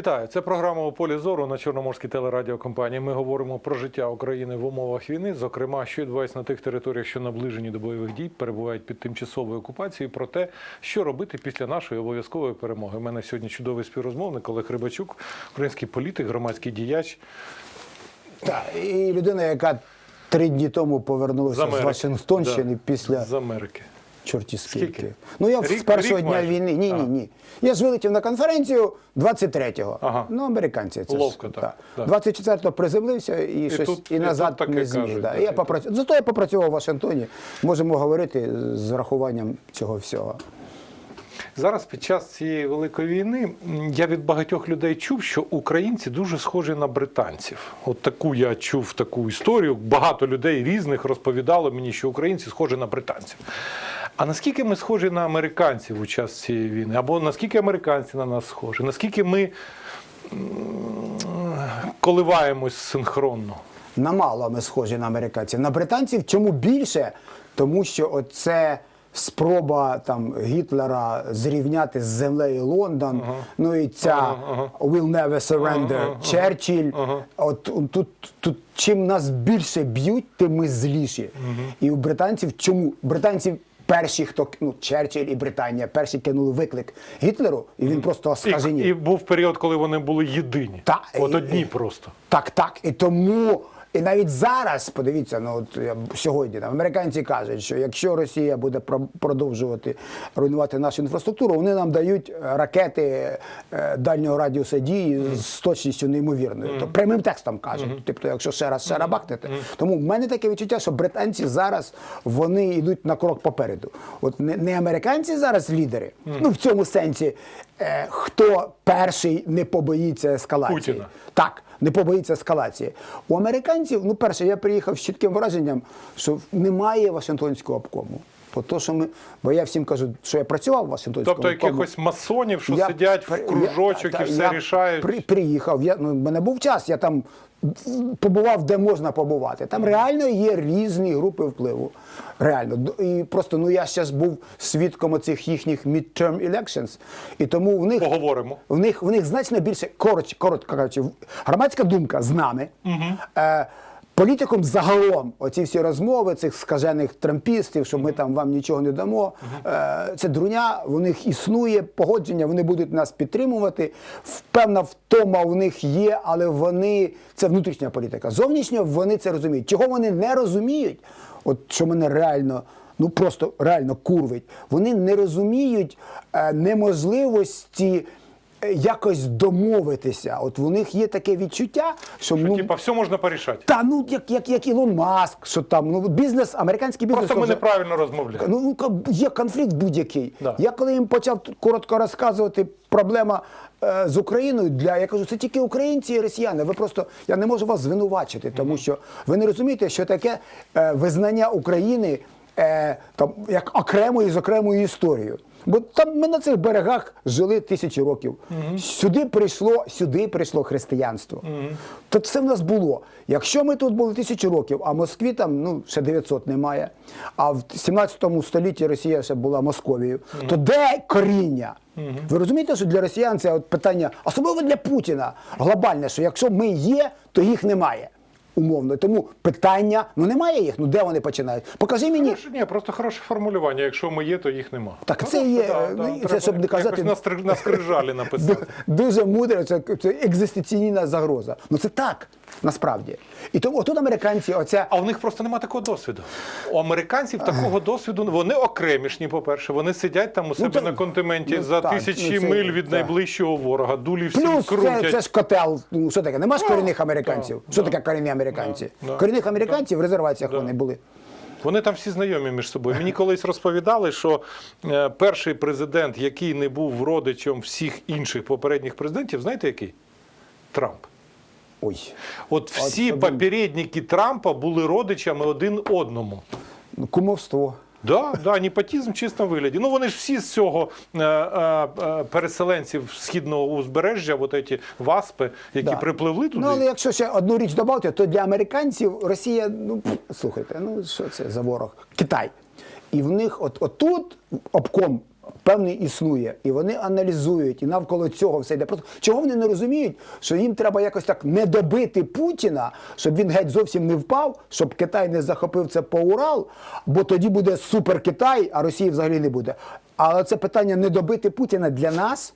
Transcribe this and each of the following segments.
Вітаю! Це програма у полі зору на Чорноморській телерадіокомпанії. Ми говоримо про життя України в умовах війни, зокрема, що відбувається на тих територіях, що наближені до бойових дій, перебувають під тимчасовою окупацією, про те, що робити після нашої обов'язкової перемоги. У мене сьогодні чудовий співрозмовник Олег Рибачук, український політик, громадський діяч. Так, і людина, яка три дні тому повернулася з, Америки. Вашингтонщини Да. після з Америки. Чорті скільки. Скільки? Ну я Рік- з першого рік дня майже? війни. Ні, А. ні, ні. Я ж вилетів на конференцію 23-го. Ага. Ну, американці це Ловко ж, так, да. 24-го приземлився і, щось тут- і і назад тут не зміг. кажуть, да. І я і. Зато я попрацював в Вашингтоні. Можемо говорити з рахуванням цього всього. Зараз під час цієї великої війни я від багатьох людей чув, що українці дуже схожі на британців. От таку я чув таку історію. Багато людей різних розповідало мені, що українці схожі на британців. А наскільки ми схожі на американців у час цієї війни? Або наскільки американці на нас схожі? Наскільки ми коливаємось синхронно? Намало ми схожі на американців. На британців чому більше? Тому що оце спроба там Гітлера зрівняти з землею Лондон. Ну і ця Ага, ага. «We'll never surrender» Ага, ага. Черчилль. Ага. От тут, тут чим нас більше б'ють, тим ми зліші. І у британців чому? Британців. Перші, хто ну Черчилль і Британія, перші кинули виклик Гітлеру, і він просто І, і був період, коли вони були єдині. Та, От і- просто. Так, так. І тому, і навіть зараз, подивіться, ну от сьогодні там американці кажуть, що якщо Росія буде про- продовжувати руйнувати нашу інфраструктуру, вони нам дають е, ракети е, дальнього радіуса дії з точністю неймовірною. То прямим текстом кажуть. Тобто, якщо ще раз ще раз бахнете. Тому в мене таке відчуття, що британці зараз вони йдуть на крок попереду. От не, не американці зараз лідери, ну в цьому сенсі, е, хто перший не побоїться ескалації. Путіна. Так, не побоїться ескалації. У американців, ну, перше, я приїхав з чітким враженням, що немає Вашингтонського обкому. Бо, то, що ми, бо я всім кажу, що я працював в Вашингтонському Тобто обкому. якихось масонів, що Я сидять в кружочок я- і все я рішають. При, приїхав, я, ну, в мене був час, я там побував, де можна побувати. Там реально є різні групи впливу. Реально. І просто ну, я зараз був свідком оцих їхніх midterm elections. І тому в них, Поговоримо. в них, в них значно більше, коротко, коротко кажучи, громадська думка з нами. Е, Політикум загалом, оці всі розмови цих скажених трампістів, що ми там вам нічого не дамо. Е, це друня, в них існує погодження, вони будуть нас підтримувати. Певна втома в них є, але вони це внутрішня політика. Зовнішньо вони це розуміють. Чого вони не розуміють? От що мене реально. Ну просто реально курвить. Вони не розуміють е, неможливості якось домовитися. От в них є таке відчуття, що ну, Типа, все можна порішати. та ну як, як, як Ілон Маск, що там ну бізнес, американський бізнес. Просто ми вже- неправильно розмовляємо. Ну, ну ка- є конфлікт будь-який. Да. Я коли їм почав коротко розказувати проблема е, з Україною, для я кажу, це тільки українці і росіяни. Ви просто я не можу вас звинувачити, тому що ви не розумієте, що таке е, визнання України е, там як окремої з окремою історією. Бо там ми на цих берегах жили тисячі років. Сюди прийшло, сюди прийшло християнство. То це в нас було. Якщо ми тут були тисячу років, а Москві там ну ще 900 немає, а в 17 столітті Росія ще була Московією, то де коріння? Ви розумієте, що для росіян це от питання, особливо для Путіна, глобальне, що якщо ми є, то їх немає. Умовно. Тому питання, ну немає їх, ну де вони починають? Покажи мені. Хороше, ні, просто хороше формулювання. Якщо ми є, то їх нема. Так Ну, це є, да, е, да, ну, це треба щоб не казати- на, стр- на скрижалі написати. Дуже мудро, це, це екзистенційна загроза. Ну це так, насправді. І тому отут американці, оця А у них просто немає такого досвіду. У американців такого досвіду вони окремішні, по-перше. Вони сидять там у себе та- на континенті ну, за так, тисячі ну, це- миль від так. найближчого ворога. Дулі всім Плюс крутять. це, це ж котел. Ну що таке? Нема ж корінних американців. Що таке корінні американці? да, Корінних американців в резерваціях вони були. Вони там всі знайомі між собою. Мені колись розповідали, що е, перший президент, який не був родичем всіх інших попередніх президентів, знаєте який? Трамп. Ой. От всі один. попередники Трампа були родичами один одному. Кумовство. Да, да, непотізм в чистому вигляді. Ну вони ж всі з цього е, е, е, переселенців східного узбережжя, от ці васпи, які Да. припливли туди. Ну, але якщо ще одну річ додати, то для американців Росія, ну слухайте, ну що це за ворог? Китай. І в них от отут обком певний існує, і вони аналізують, і навколо цього все йде. Просто чого вони не розуміють, що їм треба якось так не добити Путіна, щоб він геть зовсім не впав, щоб Китай не захопив це по Урал, бо тоді буде супер Китай, а Росії взагалі не буде. Але це питання не добити Путіна для нас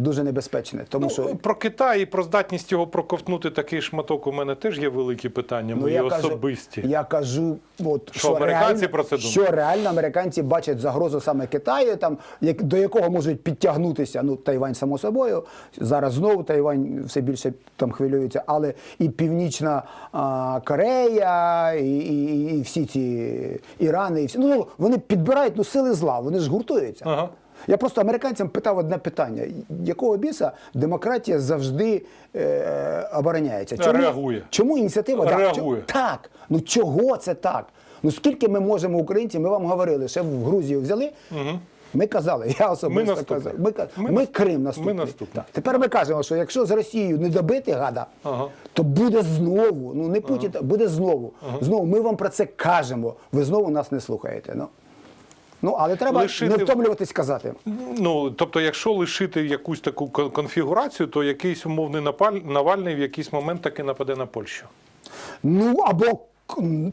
дуже небезпечне, тому Ну, що Про Китай і про здатність його проковтнути такий шматок у мене теж є великі питання, мої Ну, я кажу, особисті. я кажу, от, Що американці реально, про це думають? Що реально американці бачать загрозу саме Китаю, там, як, до якого можуть підтягнутися. Ну, Тайвань, само собою. Зараз знову Тайвань все більше там хвилюється, але і Північна а, Корея, і, і, і всі ці Ірани, і всі. Ну, вони підбирають ну, сили зла, вони ж гуртуються. Ага. Я просто американцям питав одне питання: якого біса демократія завжди е, обороняється? Реагує. Чому ініціатива да, Реагує. чо- так? Ну чого це так? Ну скільки ми можемо українці? Ми вам говорили, ще в Грузію взяли. Ми казали, я особисто наступні. казав. Ми, Ми ми, Крим наступний. ми наступні. Так. Тепер ми кажемо, що якщо з Росією не добити гада, Ага. то буде знову. Ну не Путін, а буде знову. Знову ми вам про це кажемо. Ви знову нас не слухаєте. Ну, ну але треба Лишити- не втомлюватись казати. Ну, тобто, якщо лишити якусь таку конфігурацію, то якийсь умовний Навальний в якийсь момент таки нападе на Польщу. Ну або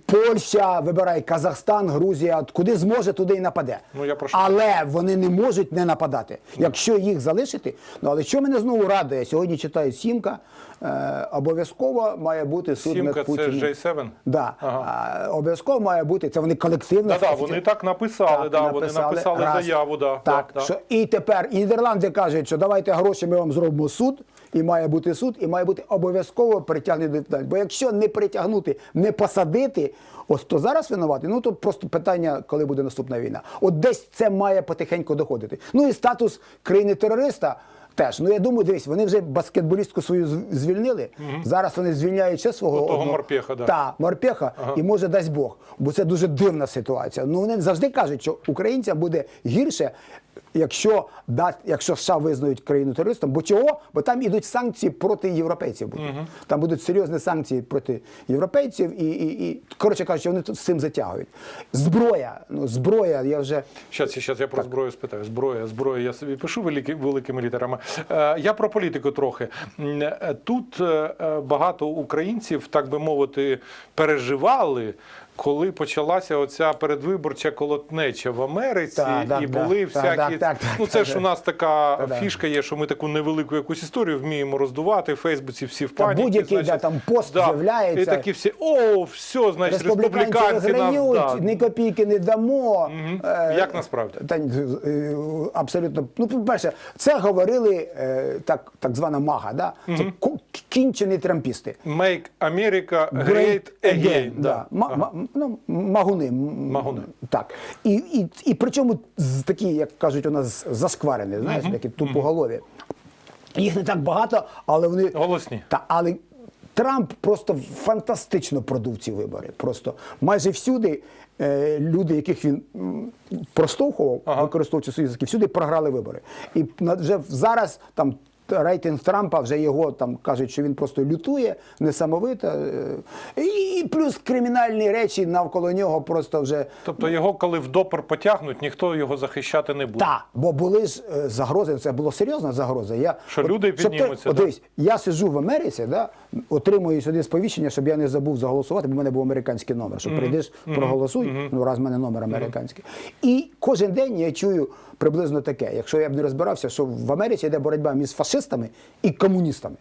Польща вибирає Казахстан, Грузія, куди зможе, туди і нападе. Ну, я прошу. Але вони не можуть не нападати. Якщо їх залишити, ну але що мене знову радує? Сьогодні читаю сімка. Е, обов'язково має бути суд Сімка це Путіним. J7? Да. Ага. А, обов'язково має бути. Це вони колективно. Да, да, офіці- вони так написали, Так, да, вони написали раз. заяву. Да, Так, да, да. що і тепер і Нідерланди кажуть, що давайте гроші, ми вам зробимо суд, і має бути суд, і має бути обов'язково притягнути до відповідальності. Бо якщо не притягнути, не посадити, ось то зараз винувати, ну то просто питання, коли буде наступна війна. От десь це має потихеньку доходити. Ну і статус країни-терориста. Теж, ну я думаю, дивись, вони вже баскетболістку свою звільнили. Зараз вони звільняють ще свого того одного- морпеха, да. Та, морпеха, і може дасть Бог. Бо це дуже дивна ситуація. Ну вони завжди кажуть, що українцям буде гірше, якщо дат, якщо США визнають країну терористом. Бо чого? Бо там ідуть санкції проти європейців. Будуть. Там будуть серйозні санкції проти європейців, і, і, і коротше кажучи, вони тут з цим затягують. Зброя, ну зброя, я вже Щас, щас я про зброю спитаю. Зброя, зброя, я собі пишу великі, великими літерами. Е, я про політику трохи. Е, Тут е, е, багато українців, так би мовити, переживали. Коли почалася оця передвиборча колотнеча в Америці, Так, так, і були Так, всякі. так, так, так, ну це ж так. у нас така Так, так. фішка є, що ми таку невелику якусь історію вміємо роздувати. В Фейсбуці всі в паніці. будь-який, да, там пост з'являється. І такі всі, о, все, значить, республіканці нас. да. ні копійки не дамо. Е, Як насправді? Та, е, абсолютно. Ну, по-перше, це говорили е, так, так звана мага, да? це ку- кінчені трампісти. Make America Great Again. Да. Ма- ма- ну, магуни. Магуни. Так. І, і, і причому такі, як кажуть, у нас зашкварені, знаєш, такі тупоголові. Їх не так багато, але вони. Голосні. Та, але Трамп просто фантастично продув ці вибори. Просто майже всюди е, люди, яких він проштовхував, Ага. використовуючи союзники, всюди програли вибори. І вже зараз там. Рейтинг Трампа вже його там кажуть, що він просто лютує несамовито. е, І, і плюс кримінальні речі навколо нього просто вже Тобто його, коли в допор потягнуть, ніхто його захищати не буде. Так, бо були ж е, загрози, це була серйозна загроза. Я, Що люди щоб ти- піднімуться, От, да? дивись, я сиджу в Америці, да, отримую сюди сповіщення, щоб я не забув заголосувати, бо в мене був американський номер. Що прийдеш, проголосуй, ну раз в мене номер американський. І кожен день я чую приблизно таке. Якщо я б не розбирався, що в Америці йде боротьба між фашистами і комуністами.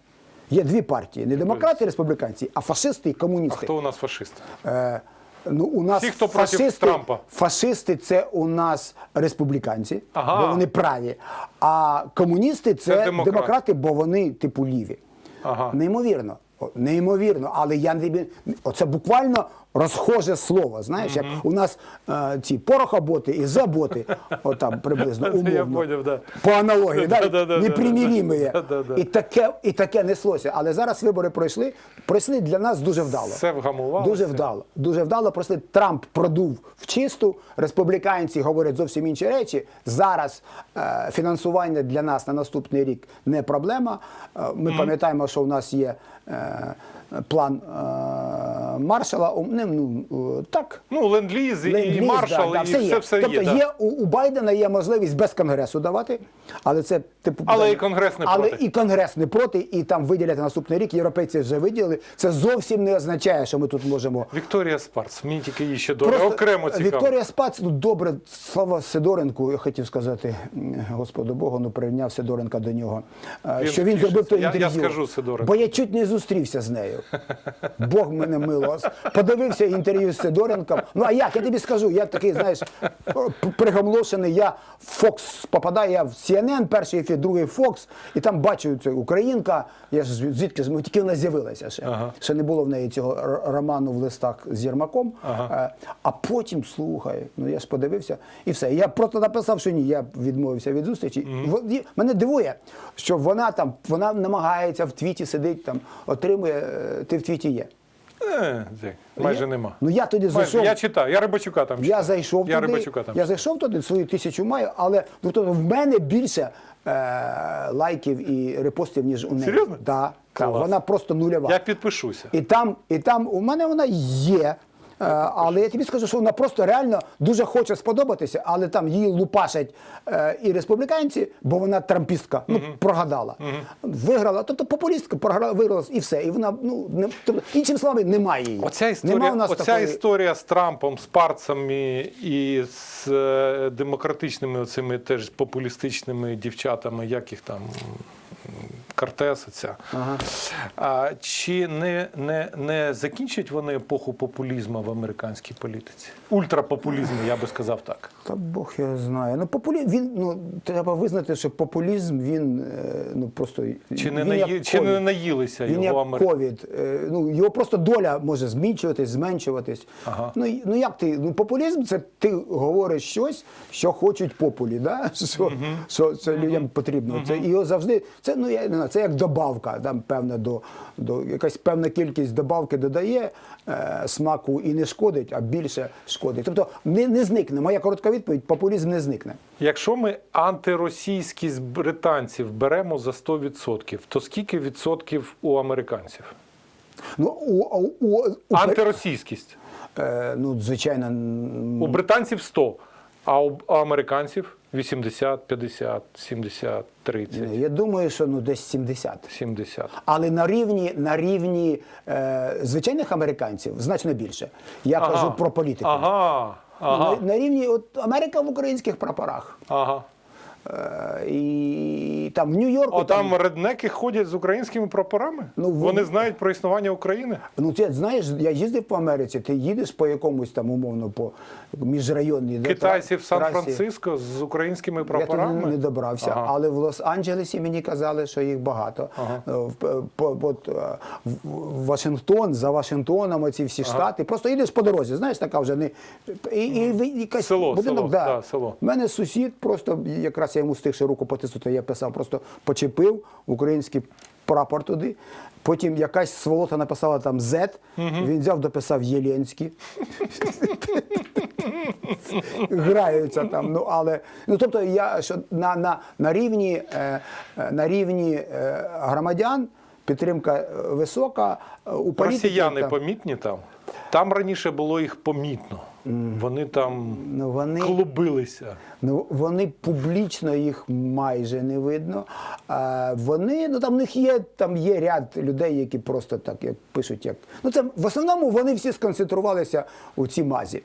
Є дві партії: не демократи, і республіканці, а фашисти і А комуністи. хто у нас фашист? Е, ну, у нас Всі, хто проти фашисти, Трампа. фашисти це у нас республіканці, Ага. бо вони праві. А комуністи це, Це демократи. демократи, бо вони типу ліві. Ага. Неймовірно. Неймовірно, але я не оце буквально розхоже слово. Знаєш, як у нас е, ці порохоботи і заботи, отам приблизно умовно. да. По аналогії, да. І таке, і таке неслося. Але зараз вибори пройшли, пройшли для нас дуже вдало. Все вгамувалося. Дуже вдало. Дуже вдало. Просто Трамп продув в чисту. Республіканці говорять зовсім інші речі. Зараз е, фінансування для нас на наступний рік не проблема. Е, ми пам'ятаємо, що у нас є. Е, План е, Маршала, ну е, так. Ну, ленд-ліз і, маршал, да, да, і все все, є. все тобто є. да. у, у Байдена є можливість без конгресу давати, але це типу Але і Конгрес не але проти. і конгрес не проти, і там виділяти наступний рік. Європейці вже виділили. Це зовсім не означає, що ми тут можемо. Вікторія Спарц, мені тільки її ще добре, Просто окремо цікаво. Вікторія Спац, ну добре, слава Сидоренку, я хотів сказати, Господу Богу, ну прирівняв Сидоренка до нього. е, Він що він зробив то Я- я скажу Сидоренку. Бо я чуть не зустрівся з нею. Бог мене мило. Подивився інтерв'ю з Сидоренком. Ну а як? Я тобі скажу, я такий, знаєш, пригомлошений, я в Fox попадаю, я в CNN, перший ефір, другий Fox, і там бачу це українка. Я ж звідки ж тільки вона з'явилася ще. Ага. Ще не було в неї цього роману в листах з Єрмаком. Ага. Е, А потім слухай, ну я ж подивився, і все. Я просто написав, що ні, я відмовився від зустрічі. І Мене дивує, що вона там, вона намагається в твіті сидить, там отримує. Ти в твіті є. Е, майже нема. Ну я тоді зайшов. Я читаю, я Рибачука там Я зайшов я туди, Рибачука там. я зайшов туди, свою тисячу маю, але ну, то в мене більше е, лайків і репостів, ніж у неї. Серйозно? Да, так, вона просто нульова. Я підпишуся. І там, і там у мене вона є. Е, Але я тобі скажу, що вона просто реально дуже хоче сподобатися, але там її лупашать е, і республіканці, бо вона трампістка, ну прогадала, виграла, тобто популістка програла, виграла і все. І вона ну не тобто, іншими словами, немає її. Оця Нема історія, у нас оця такої... історія з Трампом, з парцами і з е, демократичними оцими теж популістичними дівчатами, як їх там. Оця. Ага. А, чи не, не, не закінчать вони епоху популізму в американській політиці? Ультрапопулізму, я би сказав так. Та Бог його знає. Ну популі... він ну треба визнати, що популізм він е, ну просто Чи не, він наї... як чи не наїлися Він його як ковід. Е, Ну його просто доля може змінчуватись, зменшуватись. Ага. Ну ну як ти? Ну популізм це ти говориш щось, що хочуть популі, да? що, що це людям потрібно. Це його завжди. Це ну я не знаю, це як добавка, там певна до, до якась певна кількість добавки додає е, смаку і не шкодить, а більше шкодить. Тобто не, не зникне. Моя коротка відповідь: популізм не зникне. Якщо ми антиросійські з британців беремо за 100%, то скільки відсотків у американців? Ну у, у, у, у Антиросійськість. е, ну звичайно, У британців 100, а у у американців 80, 50, 70, 30, ну, я думаю, що ну десь 70. 70. Але на рівні на рівні е, звичайних американців значно більше. Я кажу про політику. Ага. Ага. На, на рівні от Америка в українських прапорах. ага. Е, і там в Нью-Йорку. О, там реднеки ходять з українськими прапорами? Ну, ви- Вони знають про існування України? Ну, ти знаєш, я їздив по Америці, ти їдеш по якомусь там умовно по міжрайонній да, Китайці в трасі. Сан-Франциско з українськими Я прапорами? туди не добрався, Ага. але в Лос-Анджелесі мені казали, що їх багато. Ага. Е, по- е, Вашингтон, за Вашингтоном, оці всі штати. Просто йдеш по дорозі, знаєш, така вже не. І, і, ви- якась Село, будинок, село, да. да, село. У мене сусід просто, якраз я йому встиг ще руку потиснути, я писав, просто почепив український прапор туди. Потім якась сволота написала там Z, він взяв, дописав Єленський. граються там. Ну але ну тобто я що на, на, на рівні е, е, на рівні е, громадян підтримка е, висока е, у політики. Росіяни там, помітні там? Там раніше було їх помітно. Вони там ну, вони, клубилися. ну, вони публічно їх майже не видно. А вони ну там в них є там є ряд людей, які просто так як пишуть, як ну це в основному вони всі сконцентрувалися у цій мазі.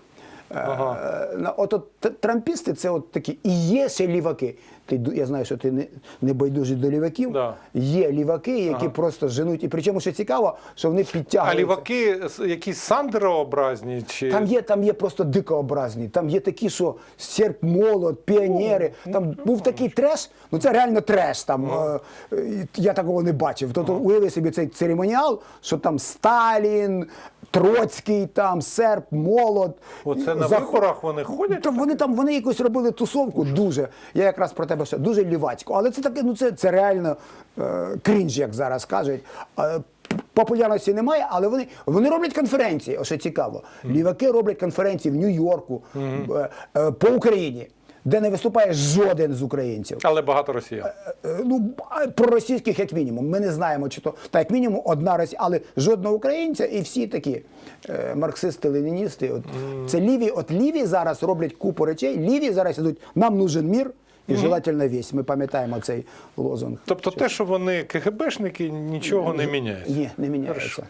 Ага. Е, От, от трампісти це от такі. І є ще ліваки. Ти, я знаю, що ти не, не байдужий до ліваків. Да. Є ліваки, які просто женуть. І причому ще цікаво, що вони А ліваки якісь сандерообразні? Чи... Там є, там є просто дикообразні. Там є такі, що серп, молот, піонери. Там був такий треш. Ну це реально треш. Там е, я такого не бачив. Тобто уяви собі цей церемоніал, що там Сталін, Троцький, там серп, молот. Оце на Заход- виборах вони ходять? Там вони там вони якось робили тусовку дуже. Я якраз про тебе ще дуже лівацьку. Але це таке, ну це, це реально е, крінж, як зараз кажуть. Е, Популярності немає, але вони, вони роблять конференції. О, що цікаво. Ліваки роблять конференції в Нью-Йорку, е, е, по Україні. Де не виступає жоден з українців. Але багато росіян. Е, Ну, а проросійських як мінімум. Ми не знаємо, чи то та як мінімум одна Росія, але жодного українця, і всі такі е, марксисти, леніністи. От це ліві, от ліві зараз роблять купу речей. Ліві зараз ідуть. Нам нужен мір і желательно весь. Ми пам'ятаємо цей лозунг. Тобто те, що вони КГБшники, нічого не міняється. Ні, не міняється. Хорошо.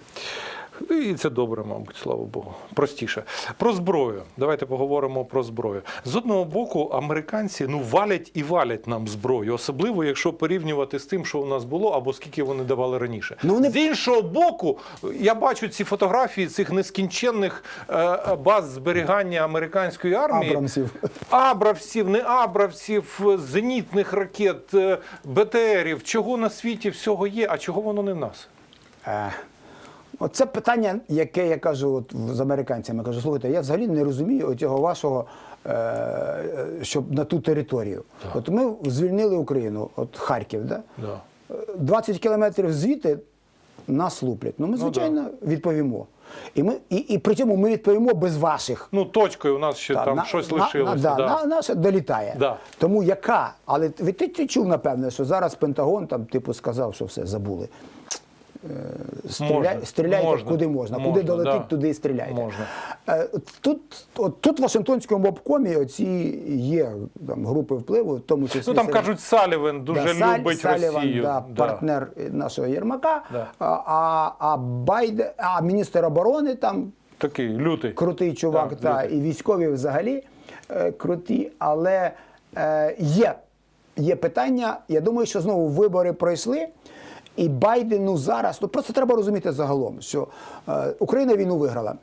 І це добре, мабуть, слава Богу. Простіше. Про зброю. Давайте поговоримо про зброю. З одного боку, американці ну валять і валять нам зброю, особливо якщо порівнювати з тим, що у нас було, або скільки вони давали раніше. Ну, вони- З іншого боку, я бачу ці фотографії цих нескінченних е, е, баз зберігання американської армії. Абрамсів. Абравсів, не абравсів, зенітних ракет, е, БТРів, чого на світі всього є, а чого воно не в нас? Е, Оце питання, яке я кажу от з американцями. Я кажу, слухайте, я взагалі не розумію цього вашого, е, е, щоб на ту територію. От ми звільнили Україну, от Харків, да? Да. Е, 20 кілометрів звідти нас луплять. Ну ми, звичайно, відповімо. І, ми, і, і при цьому ми відповімо без ваших. Ну, точкою у нас ще Та, там на- щось на- лишилося. На, да, да. на, наша долітає. Да. Тому яка? Але ти, ти, ти чув, напевне, що зараз Пентагон там, типу, сказав, що все забули. Е, Стріляй, Можна, стріляйте можна, куди можна, можна, куди долетить, да. туди і стріляйте. Можна. Е, Тут, от, тут в Вашингтонському обкомі оці є там, групи впливу, в тому числі Ну там серед- кажуть, Салівен дуже Да, Саль- любить Саліван, Росію. Да, Да. партнер нашого Єрмака, Да. а, а, Байде, а міністр оборони там Такий лютий. крутий чувак, Так, та, лютий. і військові взагалі е, круті, але е, є, є питання. Я думаю, що знову вибори пройшли. І Байдену зараз, ну просто треба розуміти загалом, що е, Україна війну виграла.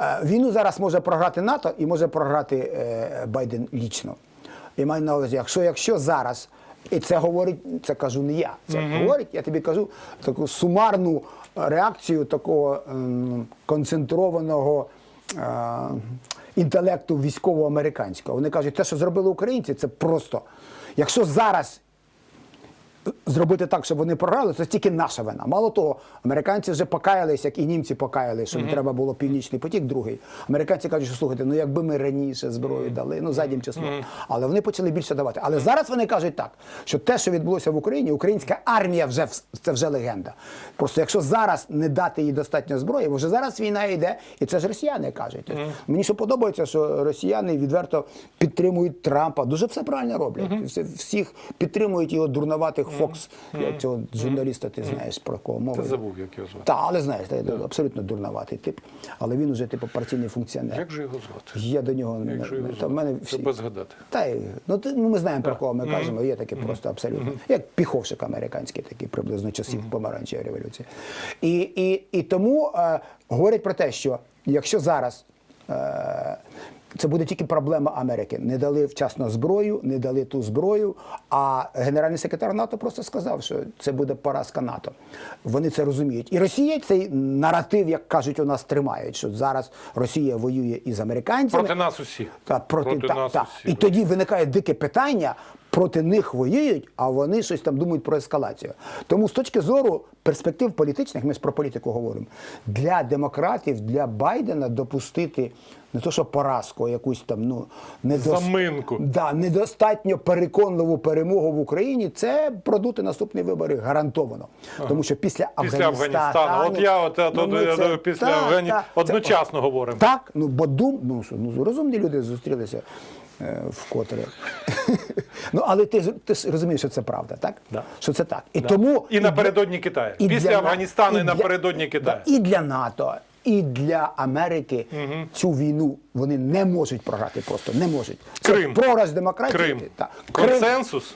Е, війну зараз може програти НАТО і може програти е, Байден лічно. І маю на увазі, якщо, якщо зараз, і це говорить, це кажу не я, це говорить, я тобі кажу таку сумарну реакцію такого ем, концентрованого е, інтелекту військово-американського. Вони кажуть, те, що зробили українці, це просто. Якщо зараз зробити так, щоб вони програли, це тільки наша вина. Мало того, американці вже покаялись, як і німці покаялись, що не треба було північний потік, другий. Американці кажуть, що слухайте, ну якби ми раніше зброю дали, ну заднім числом. Але вони почали більше давати. Але зараз вони кажуть так, що те, що відбулося в Україні, українська армія вже це вже легенда. Просто якщо зараз не дати їй достатньо зброї, бо вже зараз війна йде, і це ж росіяни кажуть. Мені що подобається, що росіяни відверто підтримують Трампа. Дуже все правильно роблять. Всіх підтримують його дурноватих Фокс. Я цього журналіста, ти знаєш про кого мова. Ти забув, як його звати. Та, але знаєш, та, абсолютно дурноватий тип. Але він уже типу партійний функціонер. Як же його звати? Я до нього не мене всі... Треба згадати. Та ну, ти- ну ми знаємо про кого ми кажемо. Є таке просто абсолютно. Як піховшик американський, такий приблизно часів помаранчевої революції. І, і, і тому е, говорять про те, що якщо зараз. Це буде тільки проблема Америки. Не дали вчасно зброю, не дали ту зброю. А генеральний секретар НАТО просто сказав, що це буде поразка НАТО. Вони це розуміють. І Росія цей наратив, як кажуть, у нас тримають, що зараз Росія воює із американцями. Проти нас усі. Та, проти, Проти та, нас та. Усі. І тоді виникає дике питання. Проти них воюють, а вони щось там думають про ескалацію. Тому з точки зору перспектив політичних, ми ж про політику говоримо, для демократів, для Байдена допустити не то, що поразку, а якусь там ну недос- Заминку. Да, недостатньо переконливу перемогу в Україні, це продути наступні вибори гарантовано. Тому що після Після Афганістану, Афганістану. От я от, от, ну, от, це- після та, Афгані та, це- одночасно говоримо. так, ну бо дум, ну що ну розумні люди зустрілися вкотре. ну але ти, ти ж розумієш, що це правда, так? Да. Що це так. І Да. тому І напередодні Китаю. і Після для- Афганістану і і напередодні Китаю. Да, і для НАТО, і для Америки цю війну вони не можуть програти просто не можуть. Це Крим. програш демократії. Крим. Так. Крим. Консенсус.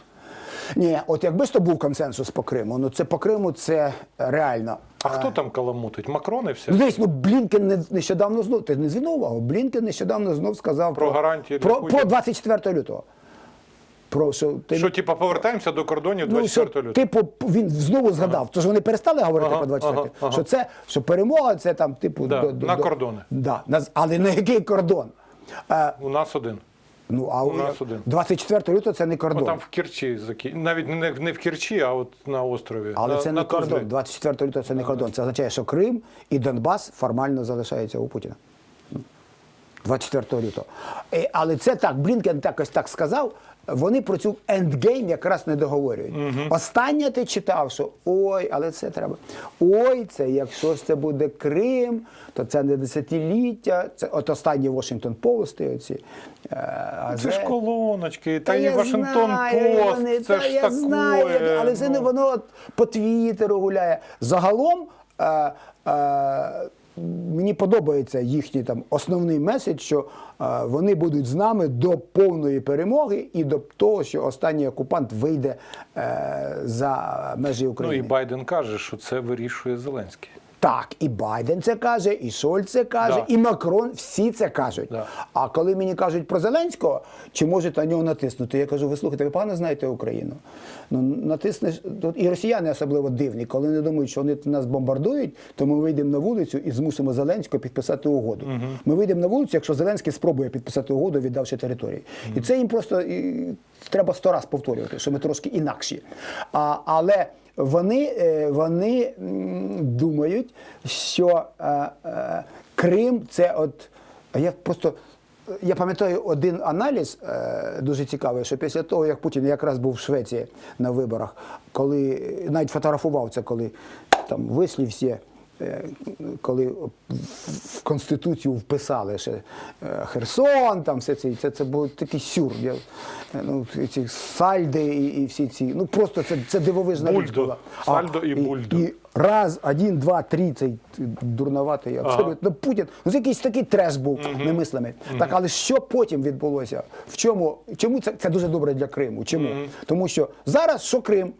Ні, от якби ж то був консенсус по Криму, ну це по Криму це реально. А хто там каламутить? Макрон і все? Ну, десь, ну Блінкен нещодавно знов, ти не звернув увагу, Блінкен нещодавно знов сказав Про гарантії про, про 24 лютого. Про що ти Що, типа, повертаємося до кордонів ну, 24 що, лютого? типу, він знову згадав. Тож вони перестали говорити Ага, про 24 ага, ага. що це що перемога, це там, типу, Да, на кордони. Да, на, але на який кордон? Е, У нас один. Ну, а У нас один. 24 лютого це не кордон. О, там в Керчі, закі- навіть не, не в Керчі, а от на острові. Але на, це на не кордон. Тузлі. 24 лютого це не кордон. Це означає, що Крим і Донбас формально залишаються у Путіна. 24 лютого. Е, Але це так, Блінкен так ось так сказав. Вони про цю ендгейм якраз не договорюють. Останнє ти читав, що ой, але це треба. Ой, це якщо ж це буде Крим, то це не десятиліття. Це от останні Washington Post, оці. е, Це ж колоночки, та, і Вашингтон Пост, це та ж я таке. знаю, але це не ну. воно от по Твіттеру гуляє. Загалом е, е, мені подобається їхній там основний меседж, що е, вони будуть з нами до повної перемоги і до того, що останній окупант вийде е, за межі Ну України. і Байден каже, що це вирішує Зеленський. Так, і Байден це каже, і Шольц це каже, Да. і Макрон всі це кажуть. Да. А коли мені кажуть про Зеленського, чи можуть на нього натиснути, я кажу: ви слухайте, ви погано знаєте Україну. Ну натиснеш тут і росіяни особливо дивні, коли не думають, що вони нас бомбардують, то ми вийдемо на вулицю і змусимо Зеленського підписати угоду. Ми вийдемо на вулицю, якщо Зеленський спробує підписати угоду, віддавши території. І це їм просто і, треба сто раз повторювати, що ми трошки інакші. А, але вони, е, вони думають, що е, е, Крим це от. Я просто я пам'ятаю один аналіз дуже цікавий, що після того, як Путін якраз був в Швеції на виборах, коли навіть фотографував це, коли там вийшли всі. Е, Коли в Конституцію вписали ще е, Херсон, там все це, це, це був такий сюр. Я, е, ну, ці сальди і, і всі ці. Ну просто це, це дивовижна річ була. Сальдо і бульдо. І раз, один, два, три, цей дурноватий абсолютно Путін. Ну, це якийсь такий треш був немислимий. Так, але що потім відбулося? В чому? Чому це, це дуже добре для Криму? Чому? Тому що зараз що Крим,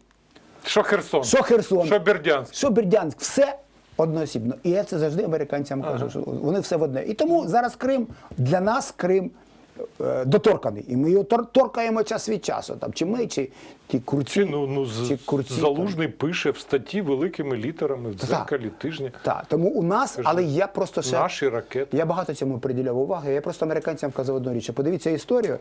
Що Херсон? що Херсон, Що Бердянськ? що Бердянськ, все одноосібно. І я це завжди американцям кажу, що вони все в одне. І тому зараз Крим для нас Крим. е, Доторканий, і ми його тор- торкаємо час від часу. Там чи ми, чи ті курці, Чи, ну, ну, чи курці. там. Пише в статті великими літерами в дзеркалі тижня. Так, тому у нас, але я просто ще Наші ракети. я багато цьому приділяв уваги. Я просто американцям казав одну річ. Подивіться історію.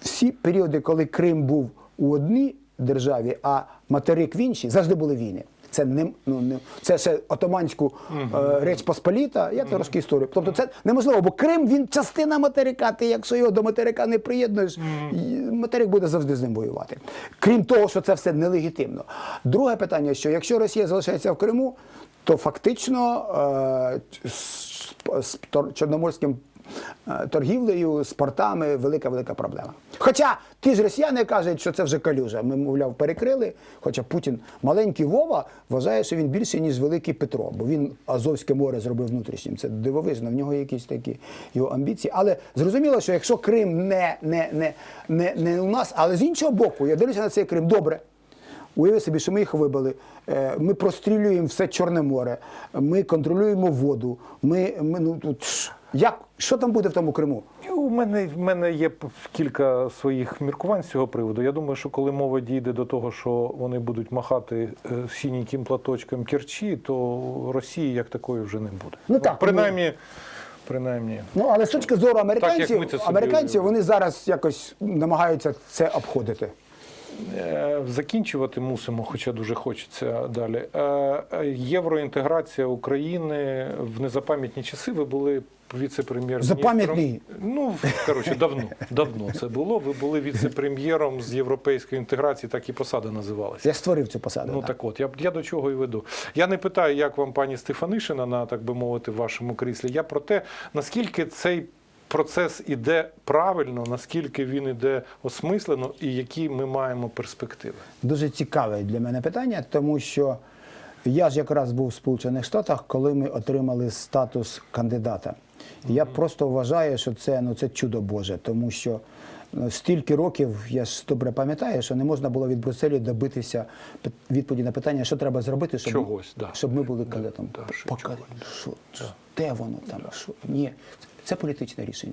Всі періоди, коли Крим був у одній державі, а материк в іншій, завжди були війни. Це не ну не це ще отоманську е, реч Посполіта. Я трошки історію. Тобто це неможливо, бо Крим він частина материка. Ти якщо його до материка не приєднуєш, материк буде завжди з ним воювати. Крім того, що це все нелегітимно. Друге питання: що якщо Росія залишається в Криму, то фактично е, з, з тор- чорноморським торгівлею, з портами велика велика проблема. Хоча ті ж росіяни кажуть, що це вже калюжа. Ми, мовляв, перекрили. Хоча Путін маленький Вова вважає, що він більший, ніж великий Петро, бо він Азовське море зробив внутрішнім. Це дивовижно, в нього якісь такі його амбіції. Але зрозуміло, що якщо Крим не, не, не, не, не у нас, але з іншого боку, я дивлюся на цей Крим добре. Уяви собі, що ми їх вибили. Е, Ми прострілюємо все Чорне море, ми контролюємо воду. Ми, ми ну тут як що там буде в тому Криму? У мене, в мене є кілька своїх міркувань з цього приводу. Я думаю, що коли мова дійде до того, що вони будуть махати е, платочком Керчі, то Росії як такої вже не буде. Ну, так, принаймні, принаймні. Ну але з точки зору американців, собі американців вони зараз якось намагаються це обходити. Е, Закінчувати мусимо, хоча дуже хочеться далі. Е, е, Євроінтеграція України в незапам'ятні часи. Ви були віце-прем'єр. Запам'ятні? Ну коротше, давно давно це було. Ви були віце-прем'єром з європейської інтеграції, так і посада називалася. Я створив цю посаду. Ну так. так от, я, я до чого і веду. Я не питаю, як вам пані Стефанишина на так би мовити, в вашому кріслі. Я про те, наскільки цей процес іде правильно, наскільки він іде осмислено, і які ми маємо перспективи. Дуже цікаве для мене питання, тому що я ж якраз був в Сполучених Штатах, коли ми отримали статус кандидата. Я просто вважаю, що це, ну, це чудо Боже, тому що ну, стільки років, я ж добре пам'ятаю, що не можна було від Брюсселю добитися відповіді на питання, що треба зробити, щоб, Чогось, да. щоб ми були кандидатом. да, що Пока- що, де воно там? Що? Ні, це політичне рішення.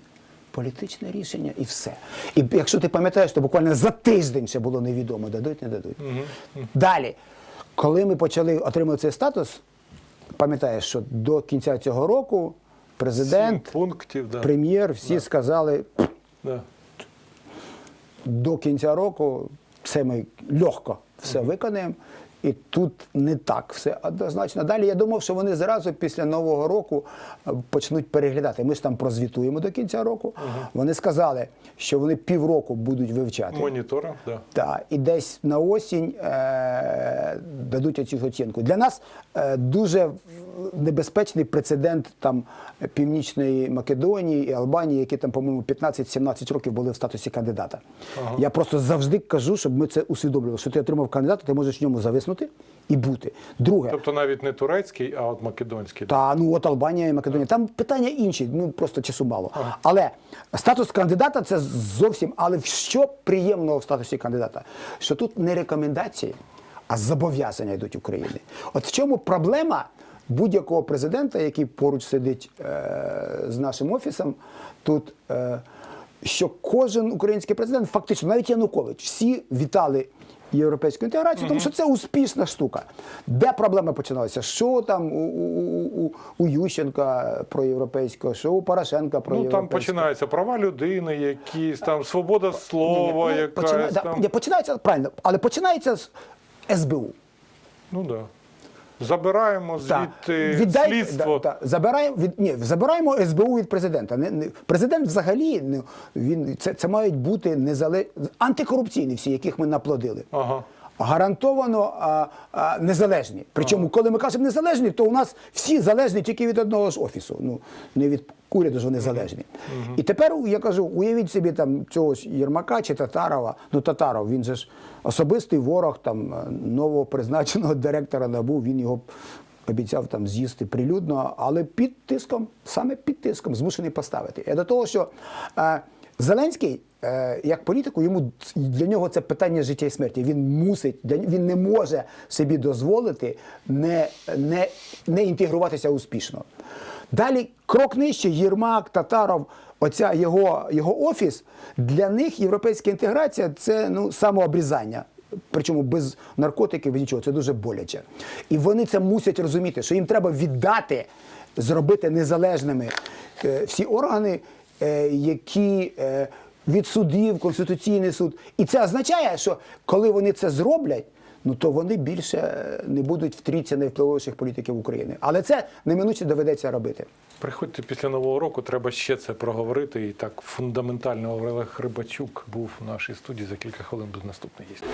Політичне рішення і все. І якщо ти пам'ятаєш, то буквально за тиждень ще було невідомо, дадуть, не дадуть. Далі, коли ми почали отримати цей статус, пам'ятаєш, що до кінця цього року президент, пунктів, да. прем'єр, всі сказали, Да. до кінця року це ми легко все виконаємо. І тут не так все однозначно. Далі я думав, що вони зразу після Нового року е, почнуть переглядати. Ми ж там прозвітуємо до кінця року. Вони сказали, що вони півроку будуть вивчати. Монітора, да. Так, і десь на осінь е, дадуть оцю оцінку. Для нас е, дуже небезпечний прецедент там Північної Македонії і Албанії, які там, по-моєму, 15-17 років були в статусі кандидата. Я просто завжди кажу, щоб ми це усвідомлювали, що ти отримав кандидата, ти можеш в ньому зависнути і бути. Друге, Тобто навіть не турецький, а от македонський. та ну от Албанія і Македонія. Там питання інші, ну просто часу мало. Але статус кандидата це зовсім. Але що приємного в статусі кандидата? Що тут не рекомендації, а зобов'язання йдуть України. От в чому проблема будь-якого президента, який поруч сидить е- з нашим офісом, тут. Е- що кожен український президент, фактично, навіть Янукович, всі вітали європейську інтеграцію, тому що це успішна штука. Де проблема починалася? Що там у, у, у, Ющенка про європейського, що у Порошенка про Ну там починаються права людини, якісь там свобода слова, Ну, якась там. починається правильно, але починається з СБУ. Ну да. Забираємо звідти Віддай- слідство. Та, та, Забираємо від ні, забираємо СБУ від президента. Не, не президент взагалі не він це, це мають бути незалеж... антикорупційні всі, яких ми наплодили. Ага. Гарантовано а, а, незалежні. Причому, коли ми кажемо незалежні, то у нас всі залежні тільки від одного ж офісу. Ну не від уряду ж вони залежні. І тепер я кажу: уявіть собі там цього Єрмака чи Татарова. Ну Татаров, він же ж особистий ворог там е, нового призначеного директора НАБУ. Він його обіцяв там з'їсти прилюдно, але під тиском, саме під тиском, змушений поставити. І до того, що е, Зеленський, е, як політику, йому для нього це питання життя і смерті. Він мусить, він не може собі дозволити не, не, не інтегруватися успішно. Далі крок нижче, Єрмак, Татаров, оця його, його офіс. Для них європейська інтеграція це ну, самообрізання. Причому без наркотиків, без нічого, це дуже боляче. І вони це мусять розуміти, що їм треба віддати, зробити незалежними е, всі органи, які е, від судів, Конституційний суд. І це означає, що коли вони це зроблять, ну то вони більше е, не будуть в трійці найвпливовіших політиків України. Але це неминуче доведеться робити. Приходьте після нового року, треба ще це проговорити. І так фундаментально Олег Рибачук був в нашій студії за кілька хвилин до наступної гісті.